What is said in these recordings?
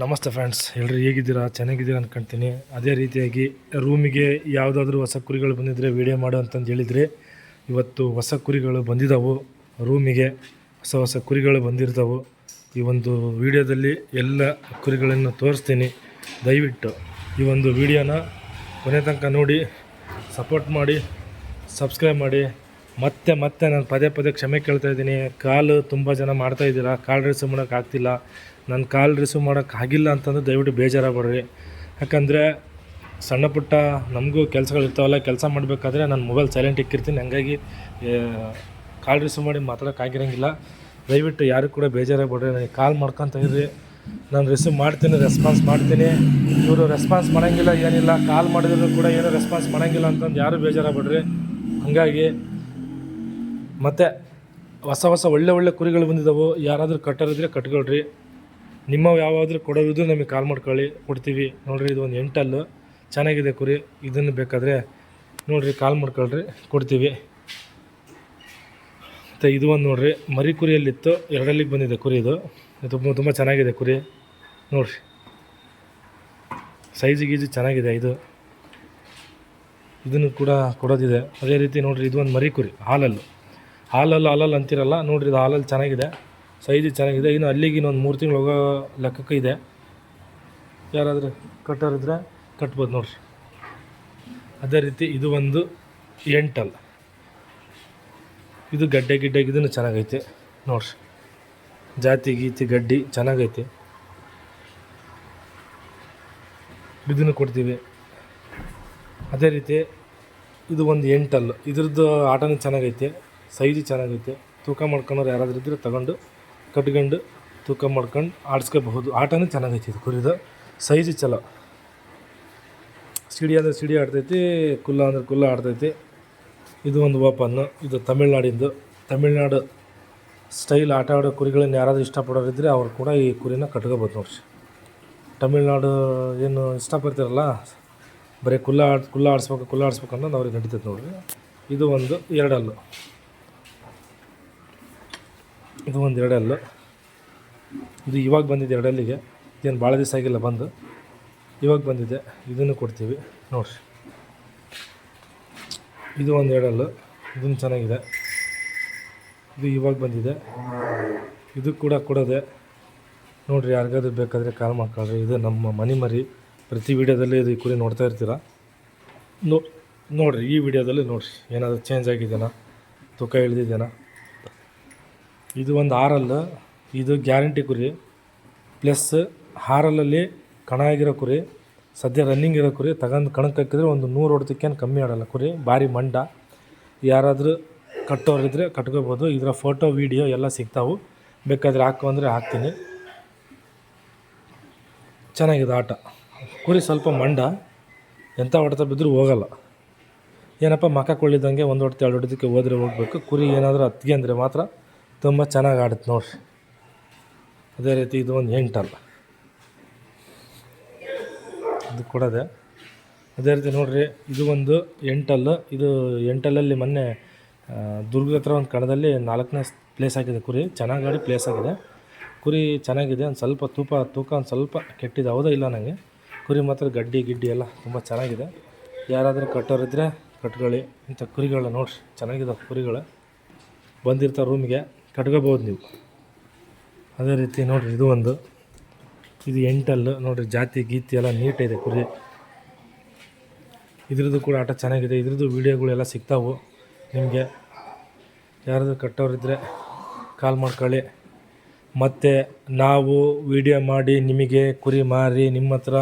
ನಮಸ್ತೆ ಫ್ರೆಂಡ್ಸ್ ಎಲ್ಲರೂ ಹೇಗಿದ್ದೀರಾ? ಚೆನ್ನಾಗಿದ್ದೀರಾ ಅನ್ಕೊಂತೀನಿ. ಅದೇ ರೀತಿಯಾಗಿ ರೂಮಿಗೆ ಯಾವುದಾದ್ರೂ ಹೊಸ ಕುರಿಗಳು ಬಂದಿದ್ದರೆ ವೀಡಿಯೋ ಮಾಡು ಅಂತಂದು ಹೇಳಿದರೆ ಇವತ್ತು ಹೊಸ ಕುರಿಗಳು ಬಂದಿದ್ದಾವು ರೂಮಿಗೆ ಹೊಸ ಹೊಸ ಕುರಿಗಳು ಬಂದಿರ್ತಾವೆ. ಈ ಒಂದು ವಿಡಿಯೋದಲ್ಲಿ ಎಲ್ಲ ಕುರಿಗಳನ್ನು ತೋರಿಸ್ತೀನಿ. ದಯವಿಟ್ಟು ಈ ಒಂದು ವಿಡಿಯೋನ ಕೊನೆ ತನಕ ನೋಡಿ ಸಪೋರ್ಟ್ ಮಾಡಿ ಸಬ್ಸ್ಕ್ರೈಬ್ ಮಾಡಿ. ಮತ್ತೆ ಮತ್ತೆ ನಾನು ಪದೇ ಪದೇ ಕ್ಷಮೆ ಕೇಳ್ತಾ ಇದ್ದೀನಿ. ಕಾಲು ತುಂಬ ಜನ ಮಾಡ್ತಾ ಇದ್ದೀರಾ? ಕಾಲ್ ರಿಸೀವ್ ಮಾಡೋಕೆ ಆಗ್ತಿಲ್ಲ. ನನ್ನ ಕಾಲ್ ರಿಸೀವ್ ಮಾಡೋಕೆ ಆಗಿಲ್ಲ ಅಂತಂದ್ರೆ ದಯವಿಟ್ಟು ಬೇಜಾರಾಗಬೇಡ್ರಿ. ಯಾಕಂದರೆ ಸಣ್ಣ ಪುಟ್ಟ ನಮಗೂ ಕೆಲಸಗಳು ಇರ್ತಾವಲ್ಲ, ಕೆಲಸ ಮಾಡಬೇಕಾದ್ರೆ ನಾನು ಮೊಬೈಲ್ ಸೈಲೆಂಟ್ ಇಕ್ಕಿರ್ತೀನಿ. ಹಂಗಾಗಿ ಕಾಲ್ ರಿಸೀವ್ ಮಾಡಿ ಮಾತಾಡೋಕ್ಕಾಗಿರೋಂಗಿಲ್ಲ ದಯವಿಟ್ಟು ಯಾರು ಕೂಡ ಬೇಜಾರಾಗ್ಬೇಡ್ರಿ. ನನಗೆ ಕಾಲ್ ಮಾಡ್ಕೊತ ಇರ್ರಿ. ನಾನು ರಿಸೀವ್ ಮಾಡ್ತೀನಿ ರೆಸ್ಪಾನ್ಸ್ ಮಾಡ್ತೀನಿ. ಇವರು ರೆಸ್ಪಾನ್ಸ್ ಮಾಡೋಂಗಿಲ್ಲ, ಏನಿಲ್ಲ. ಕಾಲ್ ಮಾಡಿದ್ರು ಕೂಡ ಏನೂ ರೆಸ್ಪಾನ್ಸ್ ಮಾಡೋಂಗಿಲ್ಲ ಅಂತಂದು ಯಾರು ಬೇಜಾರಾಗಬೇಡ್ರಿ. ಹಾಗಾಗಿ ಮತ್ತು ಹೊಸ ಹೊಸ ಒಳ್ಳೆ ಒಳ್ಳೆ ಕುರಿಗಳು ಬಂದಿದ್ದಾವೆ ಯಾರಾದರೂ ಕಟ್ಟರಿದ್ರೆ ಕಟ್ಕೊಳ್ರಿ. ನಿಮ್ಮ ಯಾವಾದರೂ ಕೊಡೋವಿದ್ರು ನಮಗೆ ಕಾಲ್ ಮಾಡ್ಕೊಳ್ಳಿ. ಕೊಡ್ತೀವಿ. ನೋಡಿರಿ, ಇದು ಒಂದು ಎಂಟಲ್ಲು ಚೆನ್ನಾಗಿದೆ ಕುರಿ. ಇದನ್ನು ಬೇಕಾದರೆ ನೋಡಿರಿ ಕಾಲ್ ಮಾಡ್ಕೊಳ್ರಿ. ಕೊಡ್ತೀವಿ. ಮತ್ತು ಇದು ಒಂದು ನೋಡಿರಿ, ಮರಿ ಕುರಿಯಲ್ಲಿತ್ತು. ಎರಡಲ್ಲಿಗೆ ಬಂದಿದೆ ಕುರಿ ಇದು ತುಂಬ ತುಂಬ ಚೆನ್ನಾಗಿದೆ ಕುರಿ. ನೋಡಿರಿ. ಸೈಜ್ ಗೀಜು ಚೆನ್ನಾಗಿದೆ ಇದು. ಇದನ್ನು ಕೂಡ ಕೊಡೋದಿದೆ. ಅದೇ ರೀತಿ ನೋಡಿರಿ, ಇದು ಒಂದು ಮರಿ ಕುರಿ, ಹಾಲಲ್ಲು. ಹಾಲಲ್ಲಿ ಹಾಲಲ್ಲಿ ಅಂತಿರಲ್ಲ, ನೋಡಿರಿ ಇದು ಹಾಲಲ್ಲಿ ಚೆನ್ನಾಗಿದೆ ಸೈಜು ಚೆನ್ನಾಗಿದೆ. ಇನ್ನು ಅಲ್ಲಿಗೆ ಇನ್ನೊಂದು ಮೂರು ತಿಂಗಳು ಹೋಗೋ ಲೆಕ್ಕಕ್ಕೆ ಇದೆ. ಯಾರಾದರೂ ಕಟ್ಟೋರಿದ್ರೆ ಕಟ್ಬೋದು ನೋಡ್ರಿ. ಅದೇ ರೀತಿ ಇದು ಒಂದು ಎಂಟಲ್. ಇದು ಗಡ್ಡೆ ಗಿಡ್ಡೆ ಇದನ್ನು ಚೆನ್ನಾಗೈತೆ ನೋಡ್ರಿ. ಜಾತಿ ಗೀತಿ ಗಡ್ಡಿ ಚೆನ್ನಾಗೈತೆ. ಇದನ್ನು ಕೊಡ್ತೀವಿ. ಅದೇ ರೀತಿ ಇದು ಒಂದು ಎಂಟಲ್ಲು ಇದ್ರದ್ದು ಆಟನೂ ಚೆನ್ನಾಗೈತೆ. ಸೈಜು ಚೆನ್ನಾಗೈತೆ. ತೂಕ ಮಾಡ್ಕೊಳೋರು ಯಾರಾದರೂ ಇದ್ದರೆ ತಗೊಂಡು ಕಟ್ಕೊಂಡು ತೂಕ ಮಾಡ್ಕೊಂಡು ಆಡಿಸ್ಕೋಬಹುದು. ಆಟನೂ ಚೆನ್ನಾಗೈತೆ ಇದು ಕುರಿದು. ಸೈಜು ಚಲೋ. ಸಿಡಿ ಅಂದರೆ ಸಿಡಿ ಆಡ್ತೈತಿ, ಕುಲ್ಲ ಅಂದರೆ ಕುಲ್ಲ ಆಡ್ತೈತಿ. ಇದು ಒಂದು ಓಪನ್ನು ಇದು ತಮಿಳ್ನಾಡಿಂದು. ತಮಿಳ್ನಾಡು ಸ್ಟೈಲ್ ಆಟ ಆಡೋ ಕುರಿಗಳನ್ನು ಯಾರಾದರೂ ಇಷ್ಟಪಡೋರಿದ್ದರೆ ಅವ್ರು ಕೂಡ ಈ ಕುರಿನ ಕಟ್ಕೋಬೋದು ನೋಡಿ ತಮಿಳ್ನಾಡು ಏನು ಇಷ್ಟಪಡ್ತಿರಲ್ಲ? ಬರೀ ಕುಲ್ಲ ಆಡ್, ಕುಲ್ಲ ಆಡಿಸ್ಬೇಕು ಕುಲ್ಲ ಆಡಿಸ್ಬೇಕು ಅನ್ನೋದು ಅವ್ರಿಗೆ ನಡೀತೈತೆ ನೋಡಿರಿ. ಇದು ಒಂದು ಎರಡಲ್ಲು. ಇದು ಒಂದು ಎರಡಲ್ಲು. ಇದು ಇವಾಗ ಬಂದಿದೆ ಎರಡಲ್ಲಿಗೆ. ಇದೇನು ಭಾಳ ದಿವಸ ಆಗಿಲ್ಲ ಬಂದು. ಇವಾಗ ಬಂದಿದೆ. ಇದನ್ನು ಕೊಡ್ತೀವಿ. ನೋಡಿರಿ. ಇದು ಒಂದು ಎರಡಲ್ಲು. ಇದನ್ನು ಚೆನ್ನಾಗಿದೆ. ಇದು ಇವಾಗ ಬಂದಿದೆ. ಇದು ಕೂಡ ಕೊಡೋದೆ. ನೋಡಿರಿ, ಯಾರಿಗಾದ್ರೂ ಬೇಕಾದರೆ ಕಾಲ್ ಮಾಡ್ಕೊಳ್ರಿ. ಇದು ನಮ್ಮ ಮನೆ ಮರಿ. ಪ್ರತಿ ವೀಡಿಯೋದಲ್ಲಿ ಇದು ಈ ಕುರಿ ನೋಡ್ತಾ ಇರ್ತೀರ? ನೋ, ನೋಡಿರಿ, ಈ ವಿಡಿಯೋದಲ್ಲಿ ನೋಡಿರಿ. ಏನಾದರೂ ಚೇಂಜ್ ಆಗಿದೆಯಾ ತೂಕ ಇಳಿದಿದೆಯಾ ಇದು ಒಂದು ಹಾರಲ್ಲು ಇದು ಗ್ಯಾರಂಟಿ ಕುರಿ. ಪ್ಲಸ್ ಹಾರಲಲ್ಲಿ ಕಣ ಆಗಿರೋ ಕುರಿ, ಸದ್ಯ ರನ್ನಿಂಗ್ ಇರೋ ಕುರಿ ತಗೊಂಡು ಕಣಕ್ಕೆ ಹಾಕಿದ್ರೆ ಒಂದು ನೂರು ಹೊಡೆದಕ್ಕೇನು ಕಮ್ಮಿ ಆಡೋಲ್ಲ ಕುರಿ, ಭಾರಿ ಮಂಡ. ಯಾರಾದರೂ ಕಟ್ಟೋರಿದ್ರೆ ಕಟ್ಕೋಬೋದು, ಇದರ ಫೋಟೋ ವೀಡಿಯೋ ಎಲ್ಲ ಸಿಗ್ತಾವೆ. ಬೇಕಾದರೆ ಹಾಕು ಅಂದರೆ ಹಾಕ್ತೀನಿ. ಚೆನ್ನಾಗಿದೆ ಆಟ. ಕುರಿ ಸ್ವಲ್ಪ ಮಂಡ ಎಂಥ ಹೊಡೆತ ಬಿದ್ದರೂ ಹೋಗಲ್ಲ. ಏನಪ್ಪ ಮಕ ಕೊಳ್ಳಿದ್ದಂಗೆ ಒಂದು ಹೊಡೆತ, ಎರಡು ಹೊಡೆದಕ್ಕೆ ಹೋದರೆ ಹೋಗಬೇಕು. ಕುರಿ ಏನಾದರೂ ಹತ್ತಿಗೆ ಅಂದರೆ ಮಾತ್ರ ತುಂಬ ಚೆನ್ನಾಗಿ ಆಡುತ್ತೆ ನೋಡಿರಿ. ಅದೇ ರೀತಿ ಇದು ಒಂದು ಎಂಟಲ್ಲ ಇದು ಕೊಡೋದೆ ಅದೇ. ರೀತಿ ನೋಡಿರಿ, ಇದು ಒಂದು ಎಂಟಲ್. ಇದು ಎಂಟಲ್ಲಲ್ಲಿ ಮೊನ್ನೆ ದುರ್ಗದ ಹತ್ರ ಒಂದು ಕಣದಲ್ಲಿ ನಾಲ್ಕನೇ ಪ್ಲೇಸ್ ಆಗಿದೆ ಕುರಿ. ಚೆನ್ನಾಗಿ ಆಡಿ ಪ್ಲೇಸ್ ಆಗಿದೆ. ಕುರಿ ಚೆನ್ನಾಗಿದೆ, ಒಂದು ಸ್ವಲ್ಪ ತೂಕ ತೂಕ ಒಂದು ಸ್ವಲ್ಪ ಕೆಟ್ಟಿದೆ, ಹೌದಾ ಇಲ್ಲ ನನಗೆ ಕುರಿ ಮಾತ್ರ ಗಡ್ಡಿ, ಗಿಡ್ಡಿ ಎಲ್ಲ ತುಂಬ ಚೆನ್ನಾಗಿದೆ. ಯಾರಾದರೂ ಕಟ್ಟೋರಿದ್ರೆ ಕಟ್ಕೊಳ್ಳಿ. ಇಂಥ ಕುರಿಗಳ ನೋಡಿರಿ ಚೆನ್ನಾಗಿದೆ ಕುರಿಗಳು. ಬಂದಿರ್ತಾವೆ ರೂಮಿಗೆ ಕಟ್ಕೋಬೋದು ನೀವು. ಅದೇ ರೀತಿ ನೋಡಿರಿ, ಇದು ಒಂದು. ಇದು ಎಂಟಲ್ಲು. ನೋಡಿರಿ, ಜಾತಿ, ಗೀತಿ ಎಲ್ಲ ನೀಟಿದೆ ಕುರಿ. ಇದ್ರದ್ದು ಕೂಡ ಆಟ ಚೆನ್ನಾಗಿದೆ. ಇದ್ರದ್ದು ವೀಡಿಯೋಗಳೆಲ್ಲ ಸಿಗ್ತಾವೆ ನಿಮಗೆ. ಯಾರಾದರೂ ಕಟ್ಟೋರಿದ್ದರೆ ಕಾಲ್ ಮಾಡ್ಕೊಳ್ಳಿ. ಮತ್ತು ನಾವು ವೀಡಿಯೋ ಮಾಡಿ ನಿಮಗೆ ಕುರಿ ಮಾರಿ ನಿಮ್ಮ ಹತ್ರ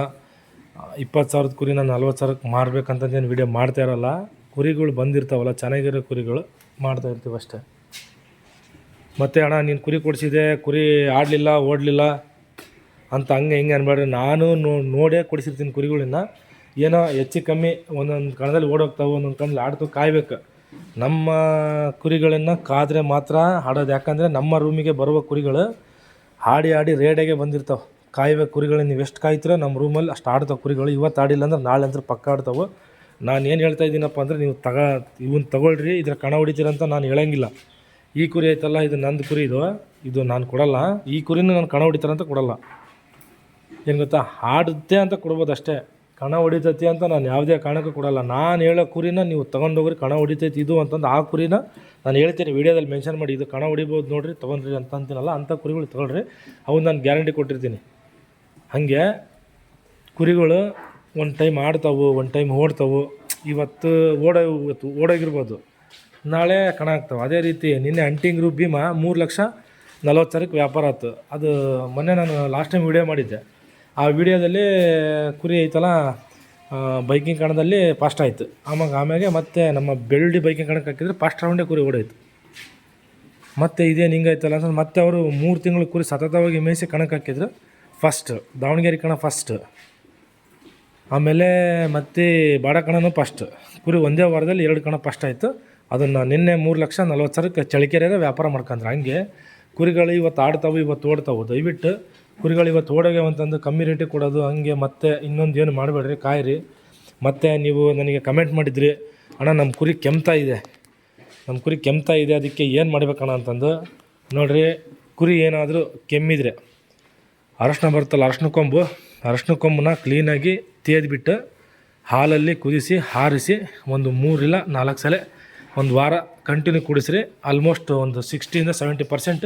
ಇಪ್ಪತ್ತು ಸಾವಿರದ ಕುರಿನ ನಲ್ವತ್ತು ಸಾವಿರಕ್ಕೆ ಮಾರಬೇಕಂತಂದೇನು ವೀಡಿಯೋ ಮಾಡ್ತಾ ಇರೋಲ್ಲ. ಕುರಿಗಳು ಬಂದಿರ್ತಾವಲ್ಲ, ಚೆನ್ನಾಗಿರೋ ಕುರಿಗಳು ಮಾಡ್ತಾ ಇರ್ತೀವಿ ಅಷ್ಟೇ ಮತ್ತು ಅಣ್ಣ, ನೀನು ಕುರಿ ಕೊಡಿಸಿದೆ ಕುರಿ ಆಡಲಿಲ್ಲ, ಓಡಲಿಲ್ಲ ಅಂತ ಹಂಗೆ ಹಿಂಗೆ ಅನ್ಬೇಡ್ರಿ. ನಾನು ನೋಡೇ ಕೊಡಿಸಿರ್ತೀನಿ ಕುರಿಗಳನ್ನ. ಏನೋ ಹೆಚ್ಚು ಕಮ್ಮಿ ಒಂದೊಂದು ಕಣದಲ್ಲಿ ಓಡೋಗ್ತಾವೆ, ಒಂದೊಂದು ಕಣದಲ್ಲಿ ಆಡ್ತು, ಕಾಯ್ಬೇಕು. ನಮ್ಮ ಕುರಿಗಳನ್ನು ಕಾದರೆ ಮಾತ್ರ ಆಡೋದು. ಯಾಕಂದರೆ ನಮ್ಮ ರೂಮಿಗೆ ಬರುವ ಕುರಿಗಳು ಹಾಡಿ ಆಡಿ ರೇಡೆಗೆ ಬಂದಿರ್ತಾವೆ. ಕಾಯ್ಬೇಕು ಕುರಿಗಳನ್ನ. ನೀವು ಎಷ್ಟು ಕಾಯ್ತೀರೋ ನಮ್ಮ ರೂಮಲ್ಲಿ ಅಷ್ಟು ಆಡ್ತಾವೆ ಕುರಿಗಳು. ಇವತ್ತು ಆಡಿಲ್ಲ ಅಂದ್ರೆ ನಾಳೆ ಅಂದ್ರೆ ಪಕ್ಕ ಆಡ್ತಾವೆ. ನಾನು ಏನು ಹೇಳ್ತಾ ಇದ್ದೀನಪ್ಪ ಅಂದರೆ ನೀವು ತಗ ಇವನ್ನ ತಗೊಳ್ರಿ, ಇದ್ರ ಕಣ ಹೊಡಿತೀರಂತ ನಾನು ಹೇಳಂಗಿಲ್ಲ. ಈ ಕುರಿ ಐತಲ್ಲ, ಇದು ನಂದು ಕುರಿ ಇದು ಇದು ನಾನು ಕೊಡಲ್ಲ. ಈ ಕುರಿನೂ ನಾನು ಕಣ ಹೊಡಿತಾರಂತ ಕೊಡಲ್ಲ. ಏನು ಗೊತ್ತಾ? ಹಾಡುತ್ತೆ ಅಂತ ಕೊಡ್ಬೋದು ಅಷ್ಟೇ. ಕಣ ಹೊಡಿತೈತಿ ಅಂತ ನಾನು ಯಾವುದೇ ಕಾರಣಕ್ಕೂ ಕೊಡಲ್ಲ. ನಾನು ಹೇಳೋ ಕುರಿನ ನೀವು ತೊಗೊಂಡೋಗ್ರಿ, ಕಣ ಹೊಡಿತೈತಿ ಇದು ಅಂತಂದು ಆ ಕುರಿನ ನಾನು ಹೇಳ್ತೀನಿ, ವೀಡಿಯೋದಲ್ಲಿ ಮೆನ್ಷನ್ ಮಾಡಿ. ಇದು ಕಣ ಹೊಡಿಬೋದು ನೋಡಿರಿ, ತೊಗೊಂಡ್ರಿ ಅಂತ ಅಂತೀನಲ್ಲ ಅಂಥ ಕುರಿಗಳು ತೊಗೊಳ್ರಿ. ಅವು ನಾನು ಗ್ಯಾರಂಟಿ ಕೊಟ್ಟಿರ್ತೀನಿ. ಹಾಗೆ ಕುರಿಗಳು ಒಂದು ಟೈಮ್ ಆಡ್ತಾವು, ಒಂದು ಟೈಮ್ ಓಡ್ತಾವು. ಇವತ್ತು ಓಡೋ, ಇವತ್ತು ಓಡೋಗಿರ್ಬೋದು. ನಾಳೆ ಕಣ ಆಗ್ತಾವೆ. ಅದೇ ರೀತಿ ನಿನ್ನೆ ಅಂಟಿಂಗ್ ಗ್ರೂಪ್ ಭೀಮಾ ಮೂರು ಲಕ್ಷ ನಲ್ವತ್ತು ಸಾವಿರಕ್ಕೆ ವ್ಯಾಪಾರ ಆಯ್ತು ಅದು ಮೊನ್ನೆ ನಾನು ಲಾಸ್ಟ್ ಟೈಮ್ ವಿಡಿಯೋ ಮಾಡಿದ್ದೆ. ಆ ವಿಡಿಯೋದಲ್ಲಿ ಕುರಿ ಐತಲ್ಲ ಬೈಕಿಂಗ್ ಕಣದಲ್ಲಿ ಫಾಸ್ಟ್ ಆಯಿತು. ಆಮೇಲೆ ಆಮೇಲೆ ಮತ್ತೆ ನಮ್ಮ ಬೆಳ್ಳಿ ಬೈಕಿಂಗ್ ಕಣಕ್ಕೆ ಹಾಕಿದ್ರೆ ಫಾಸ್ಟ್ ರೌಂಡೇ ಕುರಿ ಓಡಾಯ್ತು. ಮತ್ತೆ ಇದೇನು ಹಿಂಗಾಯ್ತಲ್ಲ ಅಂತ ಮತ್ತೆ ಅವರು ಮೂರು ತಿಂಗಳು ಕುರಿ ಸತತವಾಗಿ ಮೇಯಿಸಿ ಕಣಕ್ಕೆ ಹಾಕಿದ್ರು. ಫಸ್ಟ್ ದಾವಣಗೆರೆ ಕಣ ಫಸ್ಟ್ ಆಮೇಲೆ ಮತ್ತೆ ಬಾಡ ಕಣನೂ ಫಸ್ಟ್ ಕುರಿ ಒಂದೇ ವಾರದಲ್ಲಿ ಎರಡು ಕಣ ಫಸ್ಟ್ ಆಯಿತು. ಅದನ್ನು ನಿನ್ನೆ ಮೂರು ಲಕ್ಷ ನಲ್ವತ್ತು ಸಾವಿರಕ್ಕೆ ಚಳಿಕೆರೆಯೇ ವ್ಯಾಪಾರ ಮಾಡ್ಕೊಂಡ್ರೆ. ಹಂಗೆ ಕುರಿಗಳು ಇವತ್ತು ಆಡ್ತಾವೆ, ಇವತ್ತು ಓಡ್ತಾವೆ. ದಯವಿಟ್ಟು ಕುರಿಗಳು ಇವತ್ತು ಓಡೋಗ್ಯಾವ ಅಂತಂದು ಕಮ್ಮಿ ರೇಟಿಗೆ ಕೊಡೋದು, ಹಂಗೆ ಮತ್ತೆ ಇನ್ನೊಂದು ಏನು ಮಾಡಬೇಡ್ರಿ, ಕಾಯಿರಿ. ಮತ್ತು ನೀವು ನನಗೆ ಕಮೆಂಟ್ ಮಾಡಿದ್ರಿ, ಅಣ್ಣ ನಮ್ಮ ಕುರಿ ಕೆಮ್ತಾ ಇದೆ. ನಮ್ಮ ಕುರಿ ಕೆಮ್ತಾ ಇದೆ, ಅದಕ್ಕೆ ಏನು ಮಾಡ್ಬೇಕಣ್ಣ? ಅಂತಂದು ನೋಡಿರಿ, ಕುರಿ ಏನಾದರೂ ಕೆಮ್ಮಿದ್ರೆ ಅರಶಿನ ಬರುತ್ತಲ್ಲ, ಅರಶಿನ ಕೊಂಬು, ಅರಶಿನ ಕೊಂಬನ್ನ ಕ್ಲೀನಾಗಿ ತೇದ್ಬಿಟ್ಟು ಹಾಲಲ್ಲಿ ಕುದಿಸಿ, ಹಾರಿಸಿ ಒಂದು ಮೂರಿಲ್ಲ ನಾಲ್ಕು ಸಲ ಒಂದು ವಾರ ಕಂಟಿನ್ಯೂ ಕುಡಿಸ್ರಿ. ಆಲ್ಮೋಸ್ಟ್ ಒಂದು ಸಿಕ್ಸ್ಟಿಯಿಂದ ಸೆವೆಂಟಿ ಪರ್ಸೆಂಟ್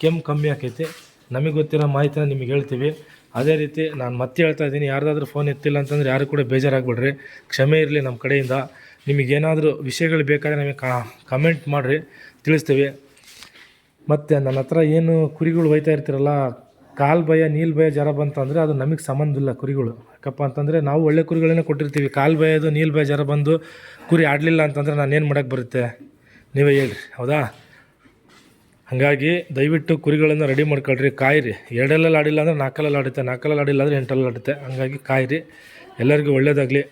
ಕೆಮ್ಮು ಕಮ್ಮಿ ಆಕೈತಿ. ನಮಗೆ ಗೊತ್ತಿರೋ ಮಾಹಿತಿನ ನಿಮಗೆ ಹೇಳ್ತೀವಿ. ಅದೇ ರೀತಿ ನಾನು ಮತ್ತೆ ಹೇಳ್ತಾ ಇದ್ದೀನಿ, ಯಾರ್ದಾದ್ರೂ ಫೋನ್ ಎತ್ತಿಲ್ಲ ಅಂತಂದ್ರೆ ಯಾರು ಕೂಡ ಬೇಜಾರಾಗ್ಬಿಡ್ರಿ. ಕ್ಷಮೆ ಇರಲಿ ನಮ್ಮ ಕಡೆಯಿಂದ. ನಿಮಗೇನಾದರೂ ವಿಷಯಗಳು ಬೇಕಾದರೆ ನಮಗೆ ಕಮೆಂಟ್ ಮಾಡಿರಿ, ತಿಳಿಸ್ತೀವಿ. ಮತ್ತು ನನ್ನ ಹತ್ರ ಏನು ಕುರಿಗಳು ಒಯ್ತಾ ಇರ್ತೀರಲ್ಲ ಕಾಲು ಭಯ, ನೀಲ್ ಭಯ ಜ್ವರ ಬಂತಂದರೆ ಅದು ನಮಗೆ ಸಂಬಂಧ ಇಲ್ಲ ಕುರಿಗಳು. ಯಾಕಪ್ಪ ಅಂತಂದರೆ ನಾವು ಒಳ್ಳೆ ಕುರಿಗಳನ್ನೇ ಕೊಟ್ಟಿರ್ತೀವಿ. ಕಾಲು ಭಯದು, ನೀಲ್ ಭಯ ಜ್ವರ ಬಂದು ಕುರಿ ಆಡಲಿಲ್ಲ ಅಂತಂದರೆ ನಾನು ಏನು ಮಾಡೋಕ್ಕೆ ಬರುತ್ತೆ? ನೀವೇ ಹೇಳ್ರಿ, ಹೌದಾ? ಹಾಗಾಗಿ ದಯವಿಟ್ಟು ಕುರಿಗಳನ್ನು ರೆಡಿ ಮಾಡ್ಕೊಳ್ರಿ. ಕಾಯಿರಿ. ಎರಡಲ್ಲಲ್ಲಿ ಆಡಿಲ್ಲ ಅಂದರೆ ನಾಲ್ಕಲ್ಲಲ್ಲಿ ಆಡುತ್ತೆ. ನಾಲ್ಕಲ್ಲಲ್ಲಿ ಆಡಿಲ್ಲ ಅಂದರೆ ಎಂಟಲ್ಲಿ ಆಡುತ್ತೆ. ಹಾಗಾಗಿ ಕಾಯಿರಿ. ಎಲ್ಲರಿಗೂ ಒಳ್ಳೆಯದಾಗಲಿ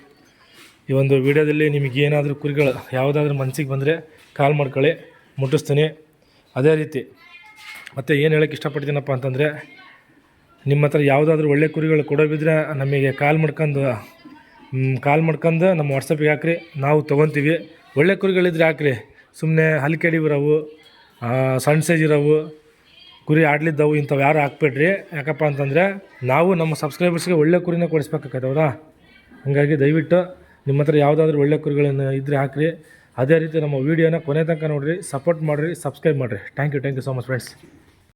ಈ ಒಂದು ವಿಡಿಯೋದಲ್ಲಿ ನಿಮಗೆ ಏನಾದರೂ ಕುರಿಗಳು ಯಾವುದಾದ್ರೂ ಮನಸ್ಸಿಗೆ ಬಂದರೆ ಕಾಲ್ ಮಾಡ್ಕೊಳ್ಳಿ. ಮುಟ್ಟಿಸ್ತೀನಿ. ಅದೇ ರೀತಿ. ಮತ್ತು ಏನು ಹೇಳೋಕ್ಕೆ ಇಷ್ಟಪಡ್ತೀನಪ್ಪ ಅಂತಂದರೆ ನಿಮ್ಮ ಹತ್ರ ಯಾವುದಾದ್ರೂ ಒಳ್ಳೆ ಕುರಿಗಳು ಕೊಡೋಬಿದ್ರೆ ನಮಗೆ ಕಾಲ್ ಮಾಡ್ಕೊಂಡು ಕಾಲ್ ಮಾಡ್ಕೊಂಡು ನಮ್ಮ ವಾಟ್ಸಪ್ಪಿಗೆ ಹಾಕ್ರಿ. ನಾವು ತೊಗೊತೀವಿ. ಒಳ್ಳೆ ಕುರಿಗಳಿದ್ರೆ ಹಾಕ್ರಿ. ಸುಮ್ಮನೆ ಹಲ್ಕೆಡಿ ಇರೋವು ಆ, ಸಣ್ಣ ಸೈಜ್ ಇರೋವು ಕುರಿ ಆಡ್ಲಿದ್ದವು ಇಂಥವು ಯಾರು ಹಾಕ್ಬೇಡ್ರಿ. ಯಾಕಪ್ಪ ಅಂತಂದರೆ ನಾವು ನಮ್ಮ ಸಬ್ಸ್ಕ್ರೈಬರ್ಸ್ಗೆ ಒಳ್ಳೆ ಕುರಿನ ಕೊಡಿಸ್ಬೇಕಾಗತ್ತೆ ಹೌದಾ? ಹಾಗಾಗಿ ದಯವಿಟ್ಟು ನಿಮ್ಮ ಹತ್ರ ಯಾವುದಾದ್ರೂ ಒಳ್ಳೆ ಕುರಿಗಳನ್ನು ಇದ್ದರೆ ಹಾಕ್ರಿ. ಅದೇ ರೀತಿ ನಮ್ಮ ವೀಡಿಯೋನ ಕೊನೆ ತನಕ ನೋಡಿರಿ ಸಪೋರ್ಟ್ ಮಾಡಿರಿ ಸಬ್ಸ್ಕ್ರೈಬ್ ಮಾಡಿರಿ. Thank you thank you so much friends